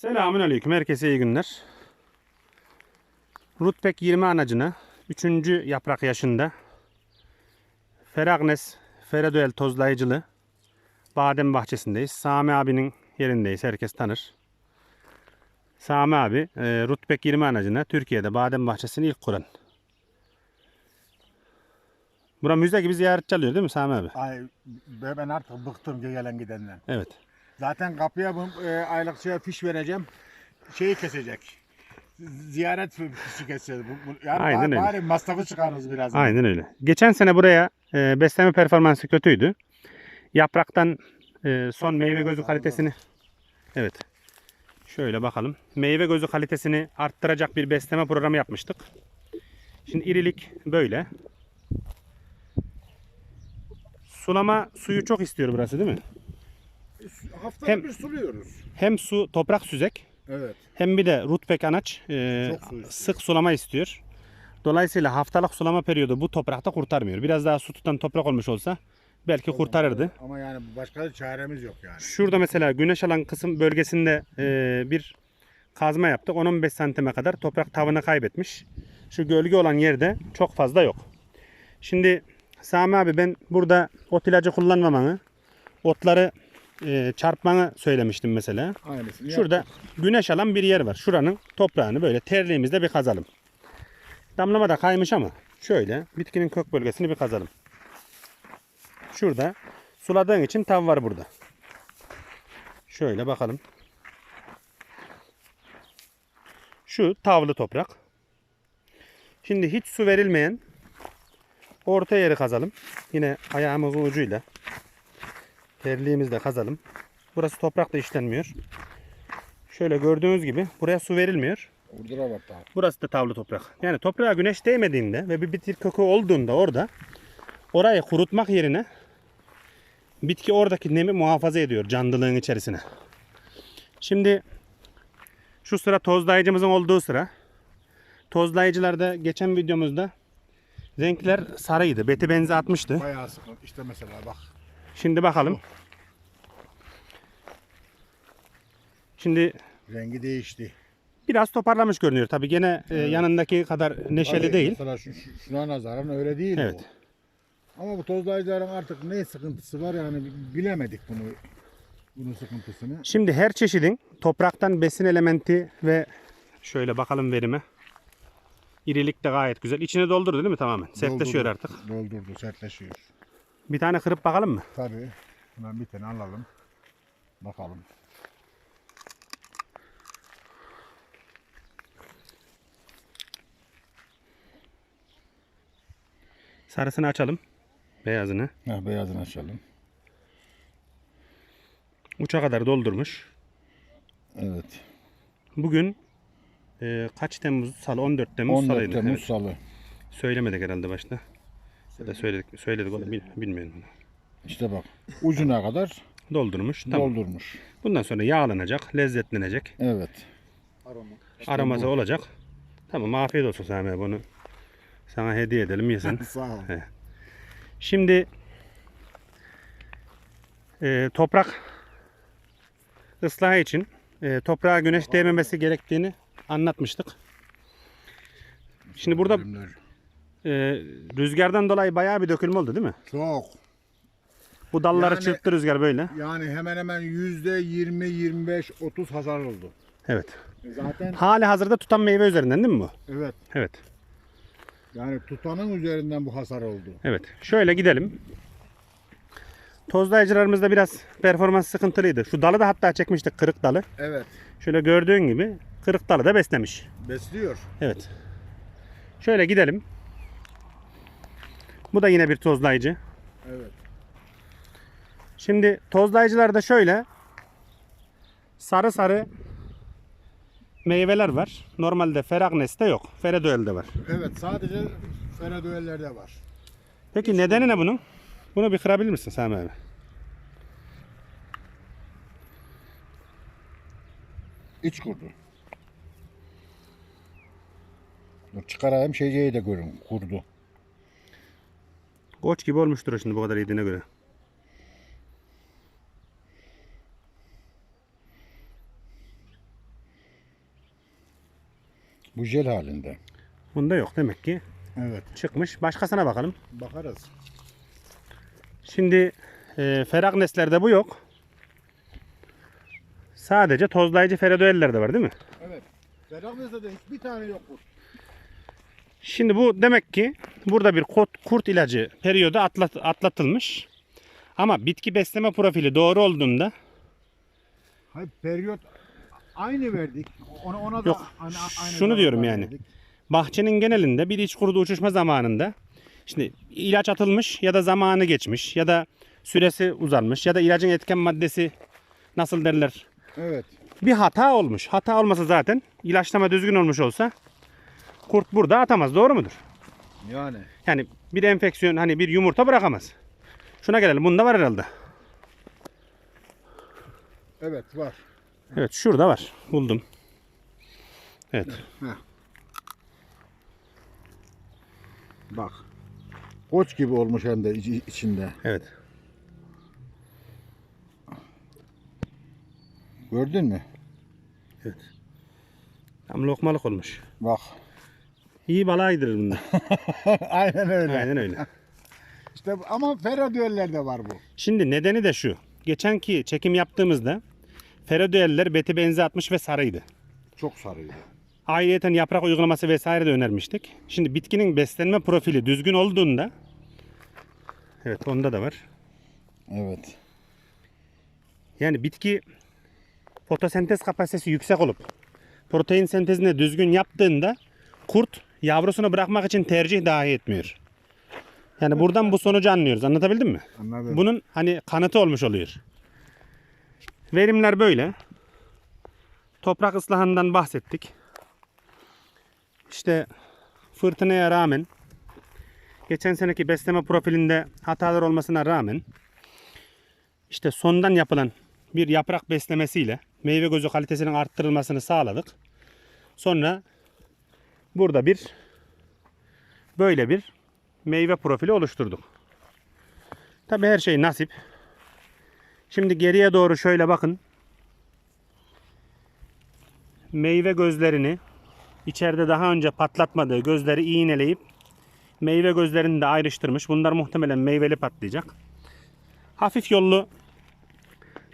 Selamun Aleyküm. Herkese iyi günler. Rutbek 20 anacına 3. yaprak yaşında Feragnes Feraduel tozlayıcılı badem bahçesindeyiz. Sami abinin yerindeyiz. Herkes tanır. Sami abi e, Rutbek 20 anacına Türkiye'de badem bahçesini ilk kuran. Bura müze gibi ziyaretçi alıyor değil mi Sami abi? Ay be- ben artık bıktım gelen gidenden. Evet. Zaten kapıya bu e, aylık şey, fiş vereceğim. Şeyi kesecek. Ziyaret fişi keseceğiz. Bu, bu, yani Aynen bari, öyle. bari masrafı çıkarırız biraz. Aynen öyle. Geçen sene buraya e, besleme performansı kötüydü. Yapraktan e, son meyve gözü kalitesini Evet. Şöyle bakalım. Meyve gözü kalitesini arttıracak bir besleme programı yapmıştık. Şimdi irilik böyle. Sulama suyu çok istiyor burası değil mi? Haftada Hem- bir suluyoruz. Hem su toprak süzek Evet. hem bir de rutbek anaç e, su sık sulama istiyor. Dolayısıyla haftalık sulama periyodu bu toprakta kurtarmıyor. Biraz daha su tutan toprak olmuş olsa belki kurtarırdı. Ama yani başka da çaremiz yok yani. Şurada mesela güneş alan kısım bölgesinde e, bir kazma yaptık. 10-15 santime kadar toprak tavanı kaybetmiş. Şu gölge olan yerde çok fazla yok. Şimdi Sami abi ben burada ot ilacı kullanmamanı, otları e, çarpmanı söylemiştim mesela. Aynısını Şurada güneş alan bir yer var. Şuranın toprağını böyle terliğimizle bir kazalım. Damlama da kaymış ama şöyle bitkinin kök bölgesini bir kazalım. Şurada suladığın için tav var burada. Şöyle bakalım. Şu tavlı toprak. Şimdi hiç su verilmeyen orta yeri kazalım. Yine ayağımızın ucuyla terliğimizle kazalım. Burası toprakla işlenmiyor. Şöyle gördüğünüz gibi buraya su verilmiyor. Burası da tavlı toprak. Yani toprağa güneş değmediğinde ve bir bitki kökü olduğunda orada orayı kurutmak yerine bitki oradaki nemi muhafaza ediyor canlılığın içerisine. Şimdi şu sıra tozlayıcımızın olduğu sıra. Tozlayıcılarda geçen videomuzda renkler sarıydı. Beti benzi atmıştı. Bayağı sıkıntı. İşte mesela bak. Şimdi bakalım. Şimdi Rengi değişti. biraz toparlamış görünüyor. Tabii gene e, yanındaki kadar neşeli Tabii, değil. Mesela şu, şu- şuna nazaran öyle değil Evet. bu. Ama bu tozlayıcıların artık ne sıkıntısı var yani bilemedik bunu. Bunun sıkıntısını. Şimdi her çeşidin topraktan besin elementi ve şöyle bakalım verime. İrilik de gayet güzel. İçine doldurdu değil mi tamamen? Sertleşiyor Doldurdu, artık. Doldurdu, sertleşiyor. Bir tane kırıp bakalım mı? Tabii. Hemen bir tane alalım. Bakalım. Sarısını açalım. Beyazını. Ha, beyazını açalım. Uça kadar doldurmuş. Evet. Bugün e, kaç Temmuz salı? 14 Temmuz 14 salıydı. Temmuz Evet. Salı. Söylemedik herhalde başta. Da söyledik. Söyledik onu bil- bilmiyorum. İşte bak. Ucuna kadar Doldurmuş. Tamam. doldurmuş. Bundan sonra yağlanacak, lezzetlenecek. Evet. aroması olacak. Tamam afiyet olsun Sami abi bunu. Sana hediye edelim yesin. Sağ ol. Şimdi e, toprak ıslahı için e, toprağa güneş değmemesi gerektiğini anlatmıştık. Şimdi burada. E, rüzgardan dolayı bayağı bir dökülme oldu değil mi? Çok. Bu dalları Yani- çırptı rüzgar böyle. Yani hemen hemen yüzde 20, 25, 30 hasar oldu. Evet. Zaten Hali hazırda tutan meyve üzerinden değil mi bu? evet. Evet. Yani tutanın üzerinden bu hasar oldu. Evet. Şöyle gidelim. Tozlayıcılarımızda biraz performans sıkıntılıydı. Şu dalı da hatta çekmiştik kırık dalı. Evet. Şöyle gördüğün gibi kırık dalı da beslemiş. Besliyor. Evet. Şöyle gidelim. Bu da yine bir tozlayıcı. Evet. Şimdi tozlayıcılarda şöyle sarı sarı meyveler var. Normalde Feragnes'te yok. Feraduel'de var. Evet sadece Feradueller'de var. Peki nedeni ne bunun? Bunu bir kırabilir misin Sami abi? İç kurdu. Çıkarayım şeyceyi de görün kurdu. Koç gibi olmuştur şimdi bu kadar yediğine göre. Bu jel halinde. Bunda yok demek ki. Evet. Çıkmış. Başkasına bakalım. Bakarız. Şimdi e, ferah neslerde bu yok. Sadece tozlayıcı feradoellerde var değil mi? Evet. Ferahlı'da da hiçbir tane yok bu. Şimdi bu demek ki burada bir kurt, kurt ilacı periyodu atlat, atlatılmış. Ama bitki besleme profili doğru olduğunda Hayır periyot aynı verdik. Ona, ona da Yok, aynı, aynı şunu diyorum yani. verdik. bahçenin genelinde bir iç kurudu uçuşma zamanında şimdi ilaç atılmış ya da zamanı geçmiş ya da süresi uzanmış ya da ilacın etken maddesi nasıl derler Evet. bir hata olmuş. Hata olmasa zaten ilaçlama düzgün olmuş olsa kurt burada atamaz. Doğru mudur? Yani. Yani bir enfeksiyon hani bir yumurta bırakamaz. Şuna gelelim. Bunda var herhalde. Evet var. Evet şurada var. Buldum. Evet. Bak. Koç gibi olmuş hem de iç- içinde. Evet. Gördün mü? Tam lokmalık olmuş. Bak. İyi balığa yedirir bunda. Aynen öyle. Aynen öyle. İşte ama ferradüellerde var bu. Şimdi nedeni de şu. Geçenki çekim yaptığımızda ferodueller beti benzi atmış ve sarıydı. Çok sarıydı. Ayrıyeten yaprak uygulaması vesaire de önermiştik. Şimdi bitkinin beslenme profili düzgün olduğunda Evet onda da var. Evet. Yani bitki fotosentez kapasitesi yüksek olup protein sentezini düzgün yaptığında kurt yavrusunu bırakmak için tercih dahi etmiyor. Yani buradan bu sonucu anlıyoruz. Anlatabildim mi? Anladım. Bunun hani kanıtı olmuş oluyor. Verimler böyle. Toprak ıslahından bahsettik. İşte fırtınaya rağmen geçen seneki besleme profilinde hatalar olmasına rağmen işte sondan yapılan bir yaprak beslemesiyle meyve gözü kalitesinin arttırılmasını sağladık. Sonra burada bir böyle bir meyve profili oluşturduk. Tabi her şey nasip. Şimdi geriye doğru şöyle bakın. Meyve gözlerini içeride daha önce patlatmadığı gözleri iğneleyip meyve gözlerini de ayrıştırmış. Bunlar muhtemelen meyveli patlayacak. Hafif yollu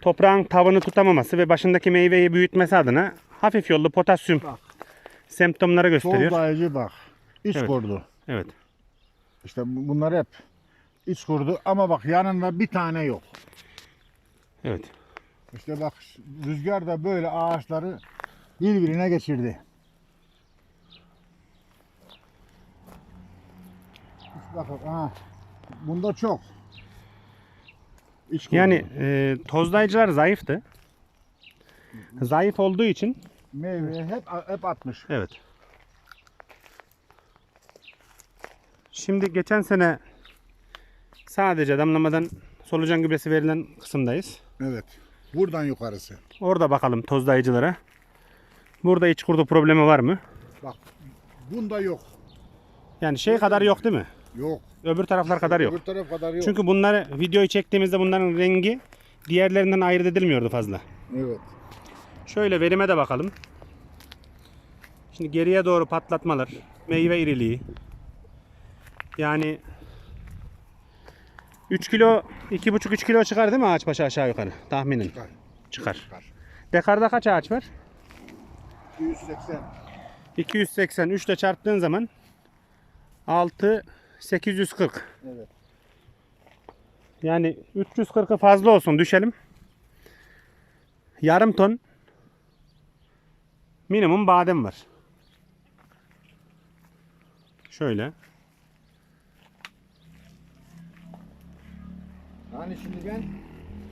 toprağın tavını tutamaması ve başındaki meyveyi büyütmesi adına hafif yollu potasyum Bak. Semptomları gösteriyor. Soldayıcı bak. İç Evet. kurdu. Evet. İşte bu- bunlar hep iç kurdu ama bak yanında bir tane yok. Evet. İşte bak rüzgar da böyle ağaçları birbirine geçirdi. Bakın ha. Bunda çok. İç. Yani e, tozlayıcılar zayıftı. Zayıf olduğu için meyve hep hep atmış. evet. Şimdi geçen sene sadece damlamadan solucan gübresi verilen kısımdayız. Evet. Buradan yukarısı. Orada bakalım tozlayıcılara. Burada iç kurdu problemi var mı? Bak bunda yok. Yani şey kadar yok değil mi? Yok. Öbür taraflar kadar yok. Öbür taraf kadar yok. Çünkü bunları videoyu çektiğimizde bunların rengi diğerlerinden ayırt edilmiyordu fazla. Evet. Şöyle verime de bakalım. Şimdi geriye doğru patlatmalar, meyve iriliği. Yani 3 kilo, 2,5-3 kilo çıkar değil mi ağaç başı aşağı yukarı tahminen? Çıkar. Çıkar. Çıkar. Dekarda kaç ağaç var? 280. 280. 3 ile çarptığın zaman 6 840. Evet. Yani 340'ı fazla olsun düşelim. Yarım ton minimum badem var. Şöyle. Yani şimdi ben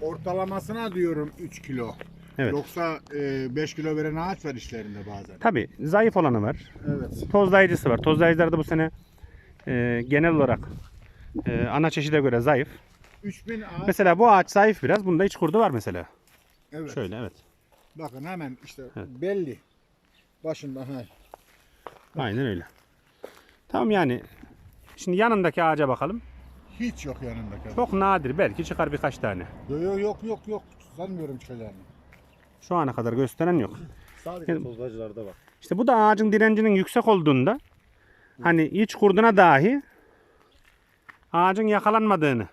ortalamasına diyorum 3 kilo. Evet. Yoksa 5 kilo veren ağaç var işlerinde bazen. Tabi zayıf olanı var. Evet. Tozlayıcısı var. Tozlayıcılar da bu sene e, genel olarak e, ana çeşide göre zayıf. 3000 ağaç. Mesela bu ağaç zayıf biraz. Bunda iç kurdu var mesela. Evet. Şöyle evet. Bakın hemen işte belli. Başında ha. Aynen öyle. Tamam yani. Şimdi yanındaki ağaca bakalım. Hiç yok yanında. Çok nadir. Belki çıkar birkaç tane. Yok yok yok yok yok. Sanmıyorum çıkacağını. Şu ana kadar gösteren yok. Sadece Yani- tozlacılarda bak. İşte bu da ağacın direncinin yüksek olduğunda hani iç kurduna dahi ağacın yakalanmadığını,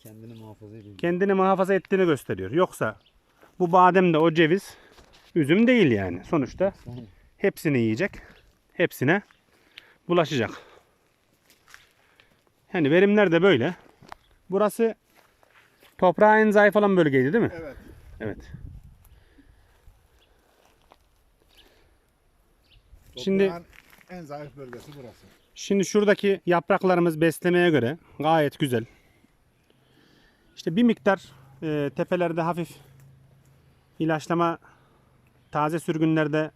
Kendini muhafaza kendini muhafaza ettiğini gösteriyor. Yoksa bu badem de o ceviz üzüm değil yani. Sonuçta hepsini yiyecek. Hepsine bulaşacak. Yani verimler de böyle. Burası toprağı en zayıf olan bölgeydi değil mi? Evet. Evet. Şimdi- en zayıf bölgesi burası. Şimdi şuradaki yapraklarımız beslemeye göre gayet güzel. İşte bir miktar e, tepelerde hafif ilaçlama taze sürgünlerde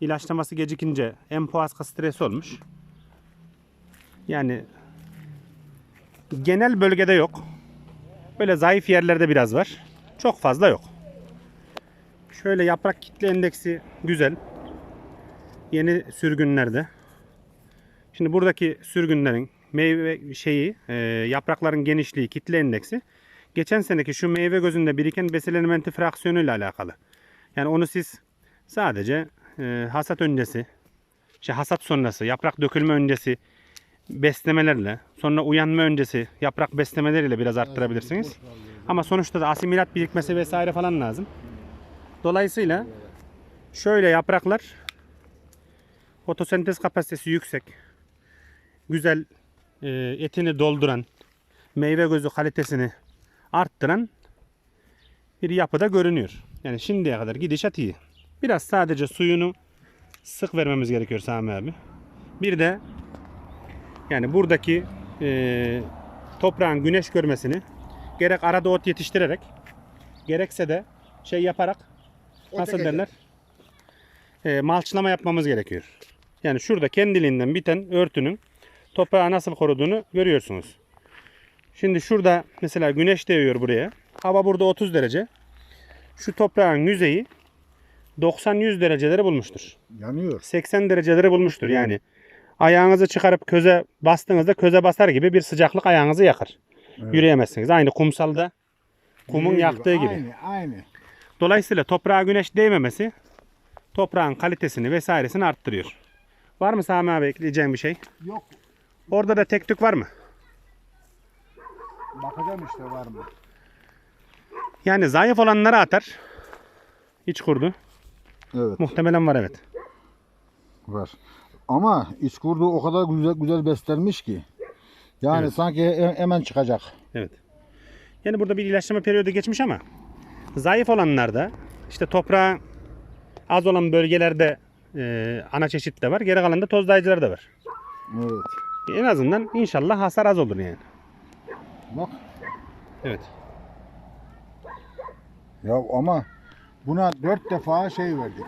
ilaçlaması gecikince empoaska stresi olmuş. Yani genel bölgede yok. Böyle zayıf yerlerde biraz var. Çok fazla yok. Şöyle yaprak kitle endeksi güzel. Yeni sürgünlerde. Şimdi buradaki sürgünlerin meyve şeyi, e, yaprakların genişliği, kitle endeksi geçen seneki şu meyve gözünde biriken besin elementi fraksiyonu ile alakalı. Yani onu siz sadece e, hasat öncesi, işte hasat sonrası, yaprak dökülme öncesi beslemelerle, sonra uyanma öncesi yaprak beslemeleriyle biraz arttırabilirsiniz. Ama sonuçta da asimilat birikmesi vesaire falan lazım. Dolayısıyla şöyle yapraklar fotosentez kapasitesi yüksek, güzel e, etini dolduran, meyve gözü kalitesini arttıran bir yapıda görünüyor. Yani şimdiye kadar gidişat iyi. Biraz sadece suyunu sık vermemiz gerekiyor Sami abi. Bir de yani buradaki e, toprağın güneş görmesini gerek arada ot yetiştirerek gerekse de şey yaparak nasıl ekeceğiz. derler? E, malçlama yapmamız gerekiyor. Yani şurada kendiliğinden biten örtünün toprağı nasıl koruduğunu görüyorsunuz. Şimdi şurada mesela güneş değiyor buraya. Hava burada 30 derece. Şu toprağın yüzeyi 90-100 dereceleri bulmuştur. Yanıyor. 80 dereceleri bulmuştur yani. Ayağınızı çıkarıp köze bastığınızda köze basar gibi bir sıcaklık ayağınızı yakar. Yürüyemezsiniz. Aynı kumsalda kumun Dediği yaktığı gibi. Aynı, aynı. Dolayısıyla toprağa güneş değmemesi toprağın kalitesini vesairesini arttırıyor. Var mı Sami abi ekleyeceğim bir şey? Yok. Orada da tek tük var mı? Bakacağım işte var mı? Yani zayıf olanları atar. İç kurdu. Evet Muhtemelen var evet. var. Ama iç kurdu o kadar güzel güzel beslenmiş ki. Yani Evet. sanki he- hemen çıkacak. Evet. Yani burada bir ilaçlama periyodu geçmiş ama zayıf olanlarda işte toprağı az olan bölgelerde e, ana çeşit de var. Geri kalanında tozlayıcılar da var. Evet. En azından inşallah hasar az olur yani. Bak. Evet. Ya ama buna dört defa şey verdik.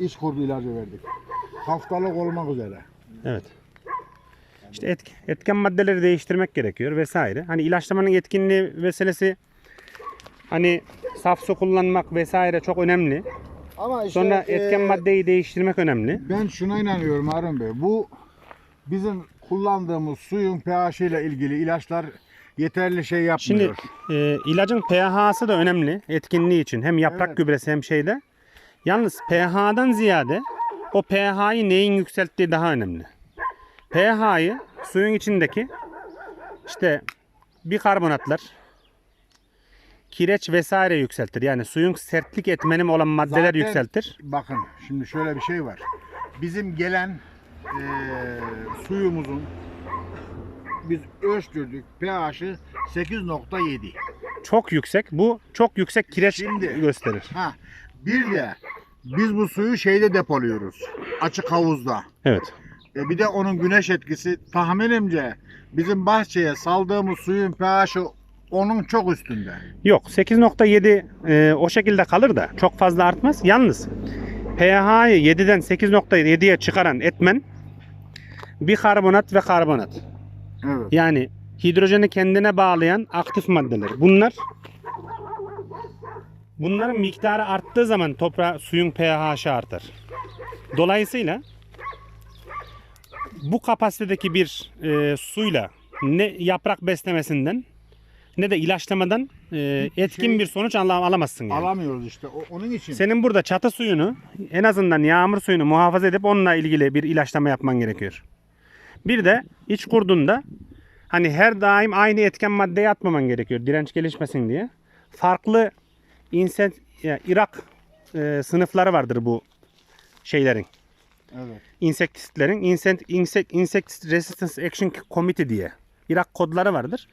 İç kurdu ilacı verdik. Haftalık olmak üzere. Evet. İşte etk- etken maddeleri değiştirmek gerekiyor vesaire. Hani ilaçlamanın etkinliği meselesi hani saf su kullanmak vesaire çok önemli. Ama işte Sonra etken e, maddeyi değiştirmek önemli. ben şuna inanıyorum Harun Bey. Bu bizim kullandığımız suyun pH ile ilgili ilaçlar yeterli şey yapmıyor. Şimdi e, ilacın pH'sı da önemli etkinliği için. Hem yaprak Evet. gübresi hem şeyde. Yalnız pH'dan ziyade o pH'yı neyin yükselttiği daha önemli. pH'yı suyun içindeki işte bikarbonatlar, kireç vesaire yükseltir. Yani suyun sertlik etmenim olan maddeler Zaten- yükseltir. Bakın şimdi şöyle bir şey var. Bizim gelen eee, suyumuzun biz ölçtürdük pH'ı 8.7. Çok yüksek. Bu çok yüksek kireç Şimdi- gösterir. Ha bir de biz bu suyu şeyde depoluyoruz. Açık havuzda. Evet. E bir de onun güneş etkisi tahminimce bizim bahçeye saldığımız suyun pH'ı onun çok üstünde. Yok 8.7 e, o şekilde kalır da çok fazla artmaz. Yalnız pH'yı 7'den 8.7'ye çıkaran etmen bikarbonat ve karbonat. Evet. Yani hidrojeni kendine bağlayan aktif maddeler. Bunlar bunların miktarı arttığı zaman toprağa suyun pH'ı artar. Dolayısıyla bu kapasitedeki bir e, suyla ne yaprak beslemesinden ne de ilaçlamadan e, etkin şey- bir sonuç ala- alamazsın yani. Alamıyoruz işte. O- onun için. Senin burada çatı suyunu en azından yağmur suyunu muhafaza edip onunla ilgili bir ilaçlama yapman gerekiyor. Bir de iç kurdunda hani her daim aynı etken maddeyi atmaman gerekiyor direnç gelişmesin diye. Farklı inset, ya, Irak e, sınıfları vardır bu şeylerin. Evet. insektistlerin insect, insect, insect resistance action committee diye Irak kodları vardır.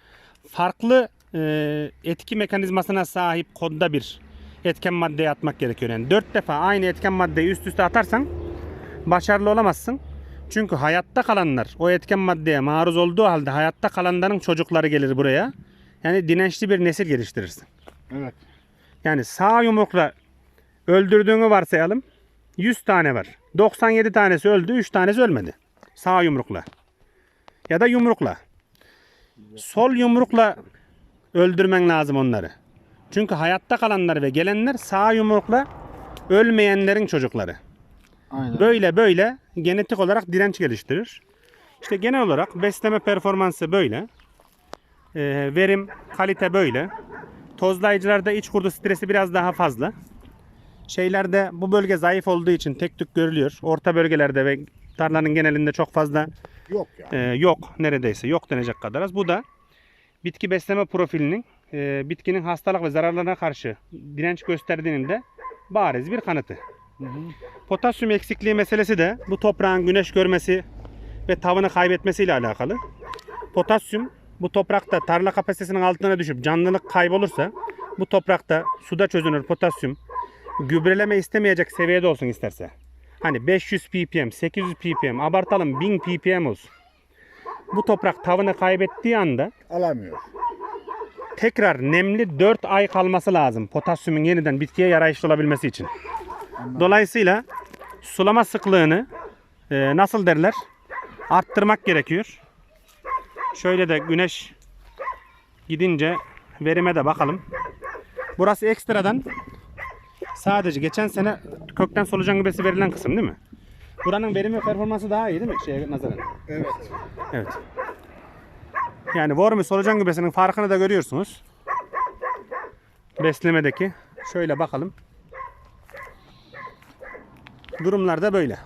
Farklı e, etki mekanizmasına sahip kodda bir etken maddeyi atmak gerekiyor. Yani dört defa aynı etken maddeyi üst üste atarsan başarılı olamazsın. Çünkü hayatta kalanlar o etken maddeye maruz olduğu halde hayatta kalanların çocukları gelir buraya. Yani dirençli bir nesil geliştirirsin. Evet. Yani sağ yumrukla öldürdüğünü varsayalım. 100 tane var. 97 tanesi öldü, 3 tanesi ölmedi. Sağ yumrukla. Ya da yumrukla. Sol yumrukla öldürmen lazım onları. Çünkü hayatta kalanlar ve gelenler sağ yumrukla ölmeyenlerin çocukları. Aynen. Böyle böyle genetik olarak direnç geliştirir. İşte genel olarak besleme performansı böyle. Ee, verim, kalite böyle. Tozlayıcılarda iç kurdu stresi biraz daha fazla. Şeylerde bu bölge zayıf olduğu için tek tük görülüyor. Orta bölgelerde ve tarlanın genelinde çok fazla Yok ya. e, yok neredeyse yok denecek kadar az. Bu da bitki besleme profilinin e, bitkinin hastalık ve zararlarına karşı direnç gösterdiğinin de bariz bir kanıtı. Hı hı. Potasyum eksikliği meselesi de bu toprağın güneş görmesi ve tavını kaybetmesiyle alakalı. Potasyum bu toprakta tarla kapasitesinin altına düşüp canlılık kaybolursa bu toprakta suda çözünür potasyum gübreleme istemeyecek seviyede olsun isterse. Hani 500 ppm, 800 ppm, abartalım 1000 ppm olsun. Bu toprak tavını kaybettiği anda Alamıyor. tekrar nemli 4 ay kalması lazım potasyumun yeniden bitkiye yarayışlı olabilmesi için. Dolayısıyla sulama sıklığını e, nasıl derler arttırmak gerekiyor. Şöyle de güneş gidince verime de bakalım. Burası ekstradan sadece geçen sene kökten solucan gübresi verilen kısım değil mi? Buranın verimi ve performansı daha iyi değil mi? Şeye nazaran. Evet. Evet. Yani Vormi solucan gübresinin farkını da görüyorsunuz. Beslemedeki. Şöyle bakalım. Durumlar da böyle.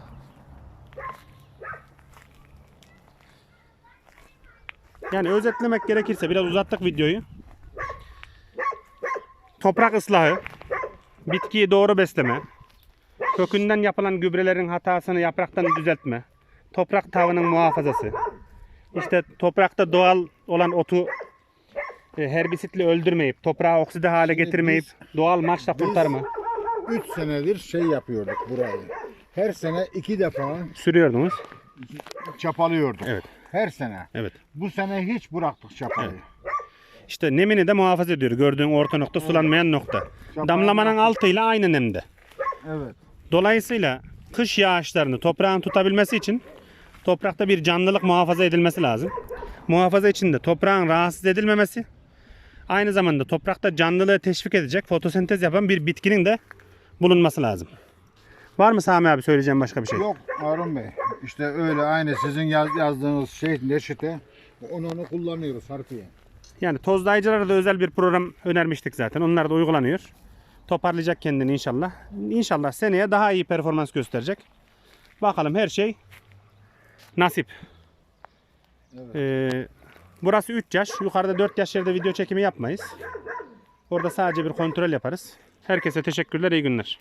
Yani özetlemek gerekirse biraz uzattık videoyu. Toprak ıslahı, bitkiyi doğru besleme, kökünden yapılan gübrelerin hatasını yapraktan düzeltme, toprak tavının muhafazası, işte toprakta doğal olan otu e, herbisitle öldürmeyip, toprağı okside hale getirmeyip, doğal maçla kurtarma 3 senedir şey yapıyorduk burayı. Her sene iki defa sürüyordunuz. çapalıyorduk. Evet. Her sene. Evet. Bu sene hiç bıraktık çapayı. İşte nemini de muhafaza ediyor. Gördüğün orta nokta sulanmayan nokta. Damlamanın altıyla aynı nemde. Evet. Dolayısıyla kış yağışlarını toprağın tutabilmesi için toprakta bir canlılık muhafaza edilmesi lazım. Muhafaza için de toprağın rahatsız edilmemesi, aynı zamanda toprakta canlılığı teşvik edecek fotosentez yapan bir bitkinin de bulunması lazım. Var mı Sami abi söyleyeceğim başka bir şey? Yok Harun Bey. İşte öyle aynı sizin yaz, yazdığınız şey neşite. Onu onu kullanıyoruz harfiye. Yani tozlayıcılara da özel bir program önermiştik zaten. Onlar da uygulanıyor. Toparlayacak kendini inşallah. İnşallah seneye daha iyi performans gösterecek. Bakalım her şey nasip. Ee, burası 3 yaş. Yukarıda 4 yaş yerde video çekimi yapmayız. Orada sadece bir kontrol yaparız. Herkese teşekkürler, iyi günler.